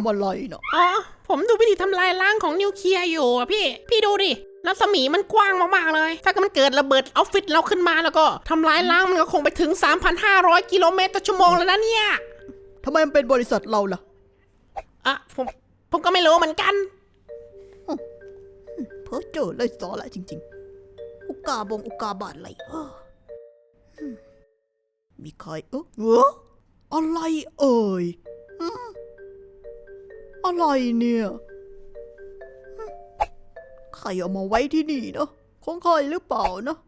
ำอะไรเนาะอ๋อ ผมดูวิธีทำลายล้างของนิวเคลียร์อยู่อะพี่ พี่ดูดิรัศมีมันกว้างมากๆเลย ถ้าเกิดมันเกิดระเบิดออฟฟิศเราขึ้นมาแล้วก็ทำลายล้างมันก็คงไปถึง 3,500 กิโลเมตรต่อชั่วโมงแล้วนะเนี่ยทำไมมันเป็นบริษัทเราล่ะ อะผมผมก็ไม่รู้เหมือนกันเพ้อเจอเลยสอแหละจริง ๆ อุกาบงอุกาบาตอะไรเอ้ออืมมีใครเออเอออะไรเอ่ย อะไรเนี่ย ใครเอามาไว้ที่นี่เนาะของใครหรือเปล่าเนาะ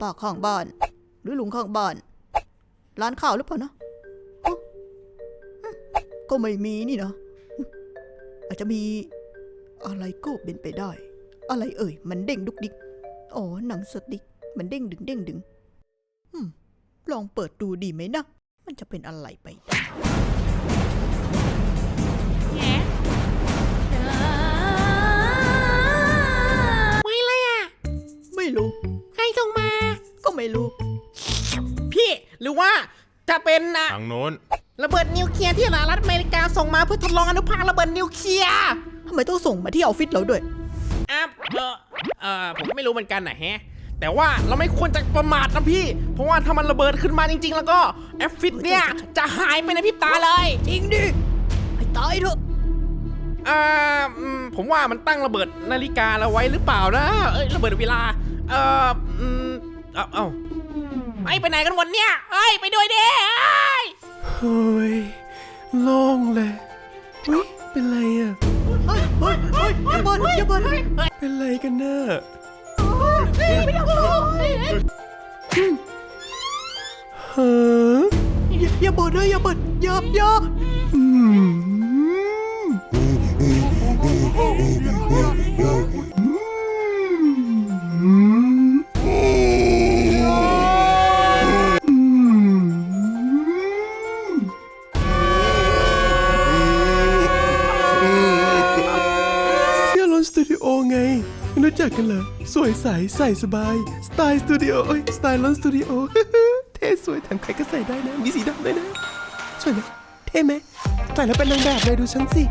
ป้าข้างบ้าน หรือลุงข้างบ้าน ร้านข้าวหรือเปล่านะก็ไม่มีนี่นะ อาจจะมีอะไรก็เป็นไปได้ อะไรเอ่ย มันเด้งดุกดิก อ๋อ หนังสติ๊ก มันเด้งดึงเด้งดึงลองเปิดดูดีไหมนะ มันจะเป็นอะไรไปได้ หรือว่าจะเป็นอะทางโน้น ระเบิดนิวเคลียร์ที่สหรัฐอเมริกาส่งมาเพื่อทดลองอนุภาคระเบิดนิวเคลียร์ทำไมต้องส่งมาที่ออฟฟิศเราด้วย อะเออเออผมก็ไม่รู้เหมือนกันนะแฮะ แต่ว่าเราไม่ควรจะประมาทนะพี่ เพราะว่าถ้ามันระเบิดขึ้นมาจริง ๆ แล้วก็แอฟฟิศเนี่ยจะหายไปในพริบตาเลย จริงดิให้ตายเถอะ อ่าอืมผมว่ามันตั้งระเบิดนาฬิกาเราไว้หรือเปล่านะ เอ้ยระเบิดเวลา เอออืมเอาเอา ไอ้ยไปไหนกันวันเนี้ยเอ้ยไปด้วยเด้เอ้ยเฮ้ยโล่งเลยอุ๊ยเป็นไรอะเฮ้ยเฮ้ยเฮ้ยอย่าเบินอย่าเบินเป็นไรกันเนอะไม่อยากรู้เฮ้ออย่าอย่าเบินเลยอย่าเบินอย่าอย่า จักกันเหรอ สวยใส ใส่สบาย สไตล์สตูดิโอเอ้ยสไตล์ลอนสตูดิโอ เท่สวยแถมใครก็ใส่ได้นะ มีสีดำด้วยนะ สวยไหมเท่ไหมใส่แล้วเป็นนางแบบเลยดูฉันสิ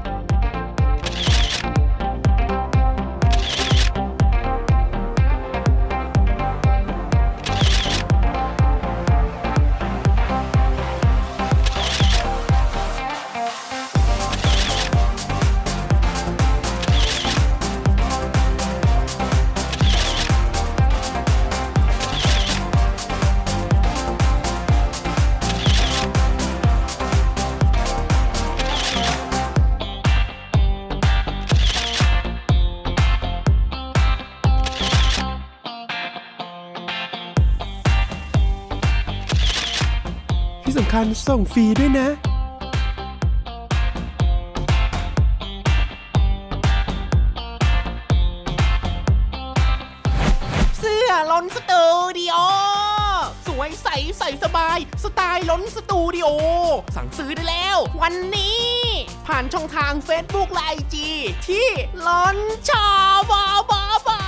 สำคัญส่งฟรีด้วยนะเสื้อล้นสตูดิโอ สวยใสใสสบาย สไตล์ล้นสตูดิโอ สั่งซื้อได้แล้ว วันนี้ ผ่านช่องทาง Facebook และ IG ที่ล้นชอบอบอ